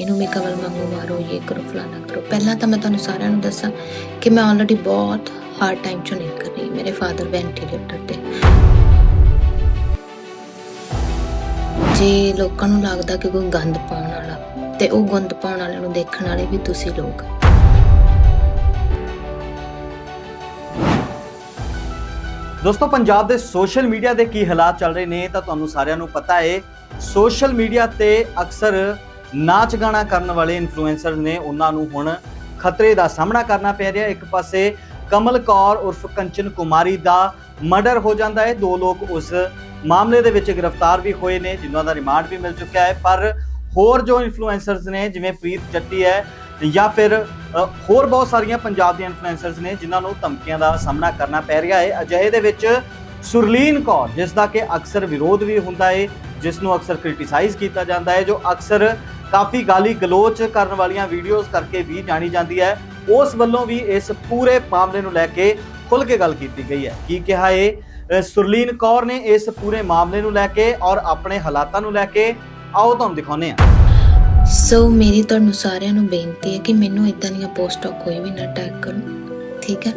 ਇਹਨੂੰ ਵੀ ਕਵਲ ਮੰਗੋ ਮਾਰੋ, ਇਹ ਕਰੋ ਫਲਾਣਾ ਕਰੋ। ਪਹਿਲਾਂ ਤਾਂ ਮੈਂ ਤੁਹਾਨੂੰ ਸਾਰਿਆਂ ਨੂੰ ਦੱਸਾਂ ਕਿ ਮੈਂ ਆਲਰੇਡੀ ਬਹੁਤ ਹਾਰਡ ਟਾਈਮ ਚੋਂ ਨਿਕਲ ਰਹੀ ਮੇਰੇ ਫਾਦਰ ਵੈਂਟੀਲੇਟਰ ਤੇ। ਜੇ ਲੋਕਾਂ ਨੂੰ ਲੱਗਦਾ ਕਿ ਕੋਈ ਗੰਦ ਪਾਉਣ ਵਾਲਾ, ਤੇ ਉਹ ਗੰਦ ਪਾਉਣ ਵਾਲਿਆਂ ਨੂੰ ਦੇਖਣ ਵਾਲੇ ਵੀ ਤੁਸੀਂ ਲੋਕ। ਦੋਸਤੋ, ਪੰਜਾਬ ਦੇ ਸੋਸ਼ਲ ਮੀਡੀਆ ਦੇ ਕੀ ਹਾਲਾਤ ਚੱਲ ਰਹੇ ਨੇ ਤਾਂ ਤੁਹਾਨੂੰ ਸਾਰਿਆਂ ਨੂੰ ਪਤਾ ਹੈ ਸੋਸ਼ਲ ਮੀਡੀਆ ਤੇ ਅਕਸਰ ਨਾਚ ਗਾਣਾ ਕਰਨ ਵਾਲੇ ਇਨਫਲੂਐਂਸਰ ਨੇ ਉਹਨਾਂ ਨੂੰ ਹੁਣ ਖਤਰੇ ਦਾ ਸਾਹਮਣਾ ਕਰਨਾ ਪੈ ਰਿਹਾ। ਇੱਕ ਪਾਸੇ ਕਮਲ ਕੌਰ ਉਰਫ ਕੰਚਨ ਕੁਮਾਰੀ ਦਾ ਮਰਡਰ ਹੋ ਜਾਂਦਾ ਹੈ। ਦੋ ਲੋਕ ਉਸ ਮਾਮਲੇ ਦੇ ਵਿੱਚ ਗ੍ਰਿਫਤਾਰ ਵੀ ਹੋਏ ਨੇ, ਜਿਨ੍ਹਾਂ ਦਾ ਰਿਮਾਂਡ ਵੀ ਮਿਲ ਚੁੱਕਿਆ ਹੈ। ਪਰ ਹੋਰ ਜੋ ਇਨਫਲੂਐਂਸਰਸ ਨੇ, ਜਿਵੇਂ ਪ੍ਰੀਤ ਚੱਟੀ ਹੈ, ਜਾਂ ਫਿਰ ਹੋਰ ਬਹੁਤ ਸਾਰੀਆਂ ਪੰਜਾਬ ਦੀਆਂ ਇਨਫਲੂਐਂਸਰਸ ਨੇ, ਜਿਨ੍ਹਾਂ ਨੂੰ ਧਮਕੀਆਂ ਦਾ ਸਾਹਮਣਾ ਕਰਨਾ ਪੈ ਰਿਹਾ ਹੈ। ਅਜਿਹੇ ਦੇ ਵਿੱਚ ਸੁਰਲੀਨ ਕੌਰ, ਜਿਸ ਦਾ ਕਿ ਅਕਸਰ ਵਿਰੋਧ ਵੀ ਹੁੰਦਾ ਹੈ, ਜਿਸ ਨੂੰ ਅਕਸਰ ਕ੍ਰਿਟਿਸਾਈਜ਼ ਕੀਤਾ ਜਾਂਦਾ ਹੈ, ਜੋ ਅਕਸਰ ਕਾਫੀ ਗਾਲੀ ਗਲੋਚ ਕਰਨ ਵਾਲੀਆਂ ਵੀਡੀਓਜ਼ ਕਰਕੇ ਵੀ ਜਾਣੀ ਜਾਂਦੀ ਹੈ। ਉਸ ਵੱਲੋਂ ਵੀ ਇਸ ਪੂਰੇ ਮਾਮਲੇ ਨੂੰ ਲੈ ਕੇ ਖੁੱਲ ਕੇ ਗੱਲ ਕੀਤੀ ਗਈ ਹੈ। ਕੀ ਕਿਹਾ ਏ ਸੁਰਲੀਨ ਕੌਰ ਨੇ ਇਸ ਪੂਰੇ ਮਾਮਲੇ ਨੂੰ ਲੈ ਕੇ ਔਰ ਆਪਣੇ ਹਾਲਾਤਾਂ ਨੂੰ ਲੈ ਕੇ। ਆਓ ਤੁਹਾਨੂੰ ਦਿਖਾਉਂਦੇ ਹਾਂ। ਸੋ ਮੇਰੀ ਤੁਹਾਨੂੰ ਸਾਰਿਆਂ ਨੂੰ ਬੇਨਤੀ ਹੈ ਕਿ ਮੈਨੂੰ ਇਦਾਂ ਦੀਆਂ ਪੋਸਟਾਂ ਕੋਈ ਵੀ ਨਾ ਟੈਗ ਕਰੋ। ਠੀਕ ਹੈ?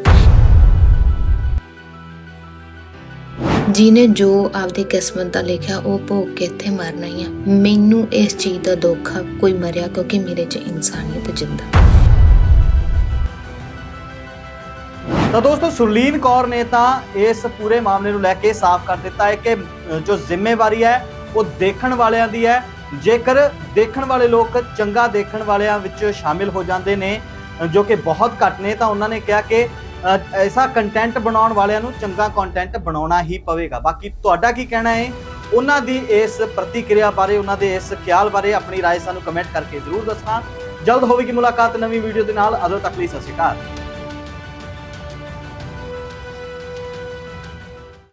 ਜਿਹਨੇ ਜੋ ਆਪਦੀ ਕਿਸਮਤ ਦਾ ਲਿਖਿਆ, ਉਹ ਭੋਗ ਕੇ ਇੱਥੇ ਮਰਨਾ ਹੀ ਆ। ਮੈਨੂੰ ਇਸ ਚੀਜ਼ ਦਾ ਦੁੱਖ ਆ, ਕੋਈ ਮਰਿਆ ਕਿਉਂਕਿ ਮੇਰੇ 'ਚ ਇਨਸਾਨੀਅਤ ਜਿੰਦਾ। ਤਾਂ ਦੋਸਤੋ, ਸੁਰਲੀਨ ਕੌਰ ਨੇ ਤਾਂ ਇਸ ਪੂਰੇ ਮਾਮਲੇ ਨੂੰ ਲੈ ਕੇ ਸਾਫ਼ ਕਰ ਦਿੱਤਾ ਹੈ ਕਿ ਜੋ ਜ਼ਿੰਮੇਵਾਰੀ ਹੈ, ਉਹ ਦੇਖਣ ਵਾਲਿਆਂ ਦੀ ਹੈ। ਜੇਕਰ ਦੇਖਣ ਵਾਲੇ ਲੋਕ ਚੰਗਾ ਦੇਖਣ ਵਾਲਿਆਂ ਵਿੱਚ ਸ਼ਾਮਿਲ ਹੋ ਜਾਂਦੇ ਨੇ ਜੋ ਕਿ ਬਹੁਤ ਘੱਟ ਨੇ, ਤਾਂ ਉਹਨਾਂ ਨੇ ਕਿਹਾ ਕਿ ਐਸਾ ਕੰਟੈਂਟ ਬਣਾਉਣ ਵਾਲਿਆਂ ਨੂੰ ਚੰਗਾ ਕੰਟੈਂਟ ਬਣਾਉਣਾ ਹੀ ਪਵੇਗਾ ਬਾਕੀ ਤੁਹਾਡਾ ਕੀ ਕਹਿਣਾ ਹੈ ਉਹਨਾਂ ਦੀ ਇਸ ਪ੍ਰਤੀਕਿਰਿਆ ਬਾਰੇ ਉਹਨਾਂ ਦੇ ਇਸ ਖਿਆਲ ਬਾਰੇ ਆਪਣੀ رائے ਸਾਨੂੰ ਕਮੈਂਟ ਕਰਕੇ ਜ਼ਰੂਰ ਦੱਸਣਾ ਜਲਦ ਹੋਵੇਗੀ ਮੁਲਾਕਾਤ ਨਵੀਂ ਵੀਡੀਓ ਦੇ ਨਾਲ ਅਦੋਂ ਤੱਕ ਲਈ ਸਤਿ ਸ਼੍ਰੀ ਅਕਾਲ